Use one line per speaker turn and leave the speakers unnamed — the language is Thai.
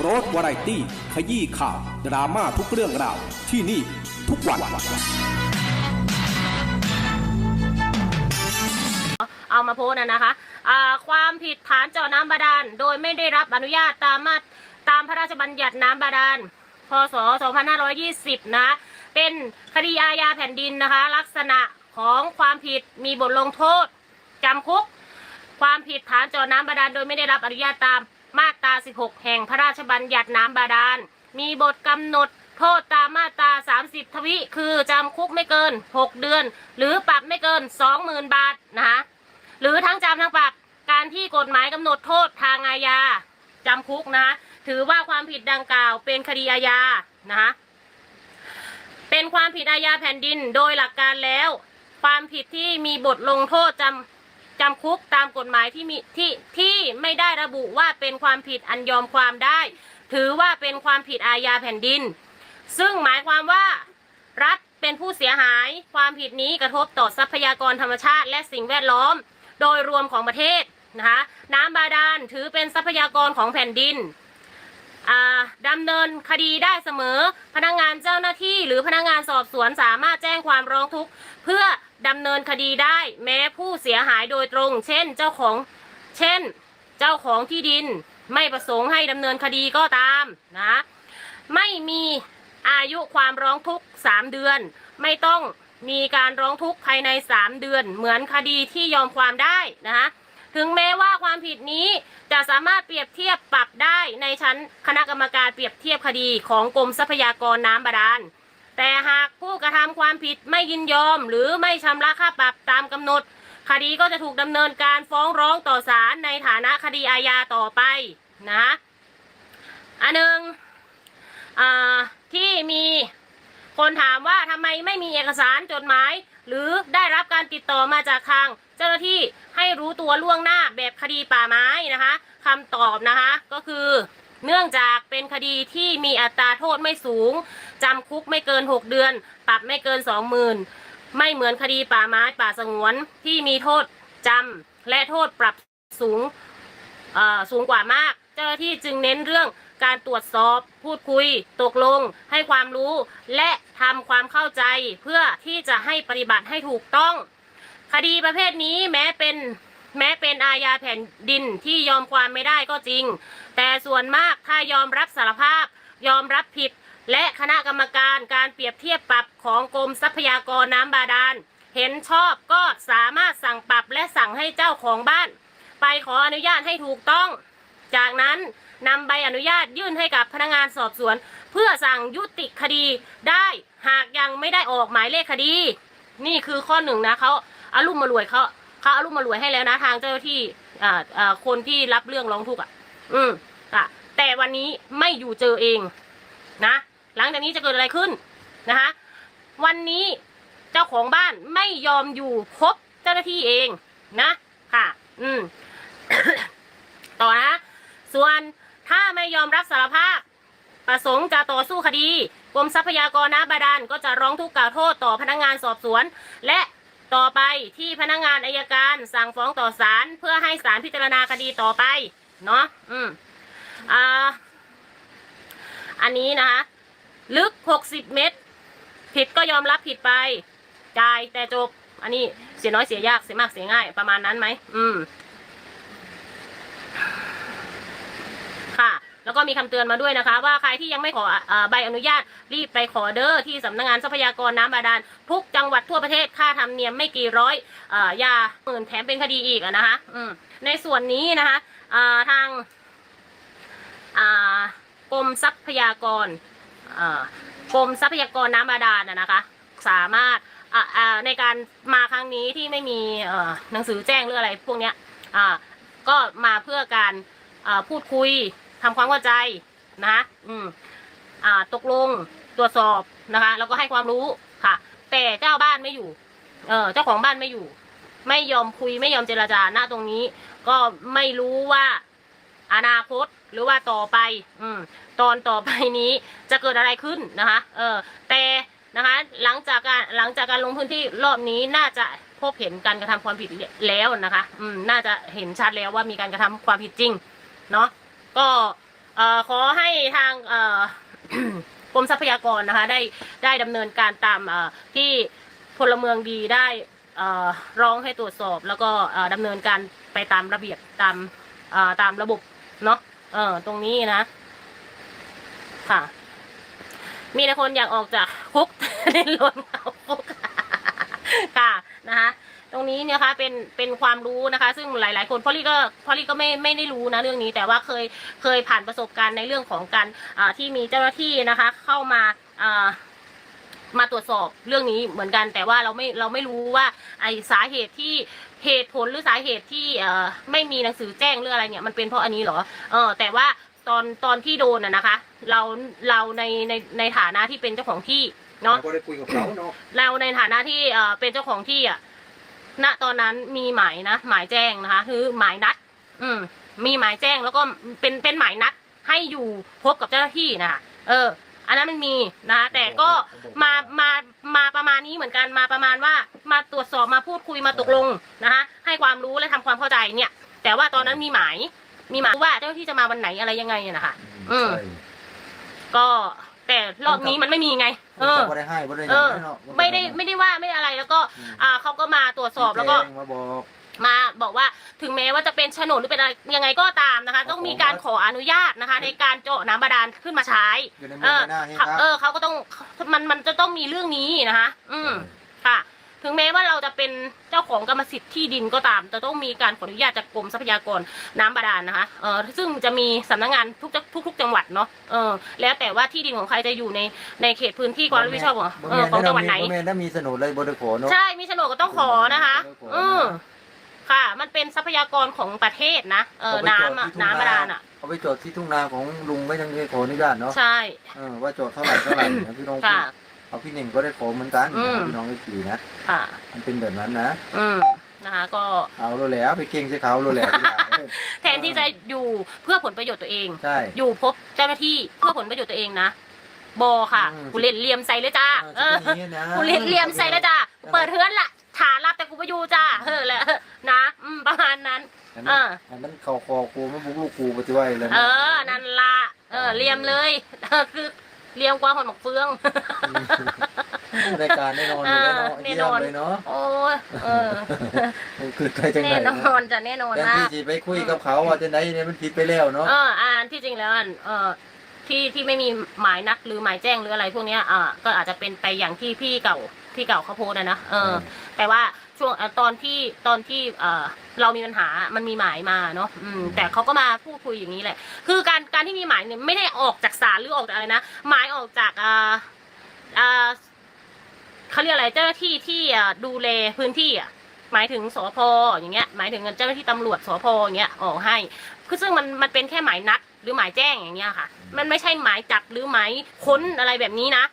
โรสวาไรตี้ ขยี้ข่าว ดราม่าทุกเรื่องราว ที่นี่ทุกวัน
เอามาโพสต์นะนะคะอ่าความผิดฐานเจาะน้ำบาดาลโดยไม่ได้รับอนุญาตตามมาตรตามพระราชบัญญัติน้ำบาดาล พศ 2520 นะ เป็นคดีอาญาแผ่นดินนะคะ ลักษณะของความผิดมีบทลงโทษจำคุก ความผิดฐานเจาะน้ำบาดาลโดยไม่ได้รับอนุญาตตาม มาตรา 16 แห่งพระราชบัญญัติน้ำบาดาล มีบทกำหนดโทษตามมาตรา 30 ทวิ คือจำคุกไม่เกิน 6 เดือน หรือปรับไม่เกิน 20,000 บาทนะคะหรือทั้งจำทั้งปรับการที่กฎหมายกำหนดโทษทางอาญาจำคุกนะะถือว่าความผิดดังกล่าวเป็นคดีอาญานะคะเป็นความผิดอาญาแผ่นดินโดยหลักการแล้ว ความผิดที่มีบทลงโทษจำ จำคุกตามกฎหมายที่มีที่ที่ไม่ได้ระบุว่าเป็นความผิดอันยอมความได้ ถือว่าเป็นความผิดอาญาแผ่นดิน ซึ่งหมายความว่า รัฐเป็นผู้เสียหาย ความผิดนี้กระทบต่อทรัพยากรธรรมชาติ และสิ่งแวดล้อม โดยรวมของประเทศนะคะน้ำบาดาลถือเป็นทรัพยากรของแผ่นดินอ่าดำเนินคดีได้เสมอ พนักงานเจ้าหน้าที่ หรือพนักงานสอบสวนสามารถแจ้งความร้องทุกข์เพื่อ ดำเนินคดีได้แม้ผู้เสียหายโดยตรง เช่นเจ้าของ เช่น เจ้าของที่ดินไม่ประสงค์ให้ดำเนินคดีก็ตามนะ ไม่มีอายุความร้องทุกข์3เดือน ไม่ต้องมีการร้องทุกข์ภายใน 3 เดือน เหมือนคดีที่ยอมความได้นะคะถึงแม้ว่าความผิดนี้จะสามารถเปรียบเทียบปรับได้ในชั้นคณะกรรมการเปรียบเทียบคดีของกรมทรัพยากรน้ำบาดาล แต่หากผู้กระทำความผิดไม่ยินยอม หรือไม่ชำระค่าปรับตามกำหนด คดีก็จะถูกดำเนินการฟ้องร้องต่อศาลในฐานะคดีอาญาต่อไปนะอันหนึ่งที่มีคนถามว่าทำไมไม่มีเอกสารจดหมาย หรือได้รับการติดต่อมาจากทาง เจ้าหน้าที่ให้รู้ตัวล่วงหน้าแบบคดีป่าไม้นะคะคำตอบนะคะก็คือ เนื่องจากเป็นคดีที่มีอัตราโทษไม่สูง จำคุกไม่เกิน 6 เดือน ปรับไม่เกิน 20,000 ไม่เหมือนคดีป่าไม้ป่าสงวนที่มีโทษจำและโทษปรับสูงสูงกว่ามาก เจ้าหน้าที่จึงเน้นเรื่องการตรวจสอบพูดคุย ตกลง ให้ความรู้ และทำความเข้าใจเพื่อที่จะให้ปฏิบัติให้ถูกต้อง คดีประเภทนี้แม้เป็น แม้เป็นอาญาแผ่นดินที่ยอมความไม่ได้ก็จริง แต่ส่วนมากถ้ายอมรับสารภาพ ยอมรับผิด และคณะกรรมการการเปรียบเทียบปรับของกรมทรัพยากรน้ำบาดาล เห็นชอบก็สามารถสั่งปรับและสั่งให้เจ้าของบ้าน ไปขออนุญาตให้ถูกต้อง จากนั้นนำใบอนุญาตยื่นให้กับพนักงานสอบสวน เพื่อสั่งยุติคดีได้หากยังไม่ได้ออกหมายเลขคดี นี่คือข้อหนึ่งนะเขาอารุ่มมารวยเขา เขาอารุ่มมารวยให้แล้วนะทางเจ้าที่อ่าอ่าคนที่รับเรื่องร้องทุกข์อะ อืมอะแต่วันนี้ไม่อยู่เจอเองนะ หลังจากนี้จะเกิดอะไรขึ้นนะคะ วันนี้เจ้าของบ้านไม่ยอมอยู่พบเจ้าหน้าที่เองนะค่ะ อืม ต่อนะ ส่วนถ้าไม่ยอมรับสารภาพ ประสงค์จะต่อสู้คดีกรมทรัพยากรน้ำบาดาลก็จะร้องทุกข์กล่าวโทษต่อพนักงานสอบสวน และ ต่อไปที่พนักงานอายการสั่งฟ้องต่อศาลเพื่อให้ศาลพิจารณาคดีต่อไปเนาะอืมอ่าอันนี้นะคะ ลึก60เมตร ผิดก็ยอมรับผิดไปจ่ายแต่จบ อันนี้เสียน้อยเสียยากเสียมากเสียง่าย ประมาณนั้นไหมอืม แล้วก็มีคำเตือนมาด้วยนะคะ ว่าใครที่ยังไม่ขออใบอนุญาตรีบไปขอเด้อที่สำนักงานทรัพยากรน้ำบาดาลทุกจังหวัดทั่วประเทศค่าธรรมเนียมไม่กี่ร้อยเอ่อยาหมื่นแถมเป็นคดีอีกนะคะอืมในส่วนนี้นะคะทางกรมทรัพยากรกรมทรัพยากรน้ำบาดาลนะนะคะสามารถในการมาครั้งนี้ที่ไม่มีหนังสือแจ้งหรืออะไรพวกนี้ก็มาเพื่อการพูดคุย ทำความเข้าใจนะคะอืมอ่าตกลงตรวจสอบนะคะแล้วก็ให้ความรู้ค่ะ แต่เจ้าบ้านไม่อยู่ เออเจ้าของบ้านไม่อยู่ ไม่ยอมคุยไม่ยอมเจรจาณตรงนี้ ก็ไม่รู้ว่าอนาคตหรือว่าต่อไป อืม ตอนต่อไปนี้จะเกิดอะไรขึ้นนะคะ เออ แต่นะคะ หลังจากการหลังจากการลงพื้นที่รอบนี้น่าจะพบเห็นการกระทำความผิดแล้วนะคะ อืม น่าจะเห็นชัดแล้วว่ามีการกระทำความผิดจริง เนาะ ก็ขอให้ทางกรมทรัพยากรนะคะได้ได้ดำเนินการตามที่พลเมืองดีได้ร้องให้ตรวจสอบ แล้วก็ดำเนินการไปตามระเบียบตามตามระบบเนาะเออตรงนี้นะ ค่ะ มีแต่คนอยากออกจากคุกในรถเขาคุกค่ะนะคะ ตรงนี้เนี่ยคะเป็นเป็นความรู้นะคะ ซึ่งหลาย ๆ คนพอลี่ก็พอลี่ก็ไม่ไม่ได้รู้นะเรื่องนี้ แต่ว่าเคยเคยผ่านประสบการณ์ในเรื่องของการอ่าที่มีเจ้าหน้าที่นะคะ เข้ามาอ่ามาตรวจสอบเรื่องนี้เหมือนกัน แต่ว่าเราไม่เราไม่รู้ว่าไอสาเหตุที่เหตุผลหรือสาเหตุที่เอ่อไม่มีหนังสือแจ้งเรื่องอะไรเนี่ยมันเป็นเพราะอันนี้เหรอเออแต่ว่าตอนตอนที่โดนอะนะคะ เราเราในในในฐานะที่เป็นเจ้าของที่เนาะ
เราก็ได้คุยกับเขาเนาะ
เราในฐานะที่เอ่อเป็นเจ้าของที่อะ ณตอนนั้นมีหมายนะหมายแจ้งนะคะ คือหมายนัด อืม มีหมายแจ้งแล้วก็เป็นเป็นหมายนัดให้อยู่พบกับเจ้าหน้าที่นะคะเออ อันนั้นมันมีนะคะแต่ก็มามามาประมาณนี้เหมือนกันมาประมาณว่ามาตรวจสอบมาพูดคุยมาตกลงนะคะให้ความรู้และทำความเข้าใจเนี่ย แต่ว่าตอนนั้นมีหมาย มีหมายว่าเจ้าหน้าที่จะมาวันไหนอะไรยังไงอะนะคะ อืม
ใช่
ก็แต่รอบนี้มันไม่มีไง เออ
บ่ได้ให้บ่ได้
เออ
เนาะ
ไม่ได้ไม่ได้ว่าไม่ได้อะไรแล้วก็ อ่าเขาก็มาตรวจสอบแล้วก็
แจ้งมาบอก
มาบอกว่าถึงแม้ว่าจะเป็นโฉนดหรือเป็นอะไรยังไงก็ตามนะคะ ต้องมีการขออนุญาตนะคะ ในการเจาะน้ำบาดาลขึ้นมาใช้
อยู่ใน
เอ
มือ
อ
หน้าให้
เขา
ครับ
เออเขาก็ต้องมันมันจะต้องมีเรื่องนี้นะคะ อืมค่ะ ถึงแม้ว่าเราจะเป็นเจ้าของกรรมสิทธิ์ที่ดินก็ตามจะต้องมีการขออนุญาตจากกรมทรัพยากรน้ำบาดาลนะคะเออซึ่งจะมีสำนักงานทุกทุกทุกจังหวัดเนาะเออแล้วแต่ว่าที่ดินของใครจะอยู่ในในเขตพื้นที่ความรับผิดชอบของเออของจังหวัดไหน
บ่แม่นถ้ามีโฉนดเลยบ่ได้ขอเนาะ
ใช่มีโฉนดก็ต้องขอนะคะ
ต้องขอ
อืมค่ะ มันเป็นทรัพยากรของประเทศนะเออ
เอาไป
น้ำอะ
จอดที่ทุ่ง
น้ำบาดาลอะ
เอาไปจอดที่ทุ่งนาของลุงไม่ต้องได้ขออนุญาตเนาะ
ใช่
เออว่าจอดเท่าไหร่เท่าไหร่นะพี่น้อง
ค่ะ
เอาพี่หนึ่งก็ได้ขอเหมือนกัน
อืม
พี่น้องไอ้ขี่นะ
ค่ะ
มันเป็นแบบนั้นนะ
อืมนะคะก็
เอาโลแหล้วไปเก่งใส่เขาโลแหล้ว
แทนที่จะอยู่เพื่อผลประโยชน์ตัวเอง
ใช่
อยู่พบเจ้าหน้าที่เพื่อผลประโยชน์ตัวเองนะบอค่ะ
อืม
กูเล่นเหลี่ยมใส่เลยจ้าเออ
จะเป็นอย่างนี้นะ
กูเล่นเหลี่ยมใส่เลยจ้าเปิดเทือนละฐานรับแต่กูไปอยู่จ้าเออแหละนะอืมประมาณนั้น
อัน
อ่า
นั้นอันนั้นเขาคอกูไม่บุกลูกกูปฏิวัติเลยนะ
เออนั่นละเออเหลี่ยมเลยเออคือเหลี่ยมกว่าคนหมกเฟือง
รายการแน่นอนอยู่แล้วเนาะ
แน่
เยี่
น
ยม
อน
เลยเนาะ
โอ้ยเออ
คือใครจังไหน
แน่น
เนาะ
อนจะแน่นอน
แทน
มา
ที่
ก
จะไปคุยกับเขาว่าจะไหนเนี่ยมันผิดไปแล้วเนาะ
เอออ่านที่จริงแล้วอันเออที่ที่ไม่มีหมายนัดหรือหมายแจ้งหรืออะไรพวกเนี้ยอ่าก็อาจจะเป็นไปอย่างที่พี่เก่าพี่เก่าเขาโพสต์นะนะเออ แต่ว่าช่วงเอ่อตอนที่ตอนที่เออเรามีปัญหามันมีหมายมาเนาะอืมแต่เขาก็มาพูดคุยอย่างนี้แหละ คือการการที่มีหมายเนี่ยไม่ได้ออกจากศาลหรือออกจากอะไรนะหมายออกจากอ่าอ่า เขาเรียกอะไรเจ้าหน้าที่ที่ดูแลพื้นที่อะหมายถึงสพอย่างเงี้ยหมายถึงเจ้าหน้าที่ตำรวจสพอย่างเงี้ยออกให้ คือซึ่งมันมันเป็นแค่หมายนัดหรือหมายแจ้งอย่างเงี้ยค่ะ มันไม่ใช่หมายจับหรือหมายค้นอะไรแบบนี้นะ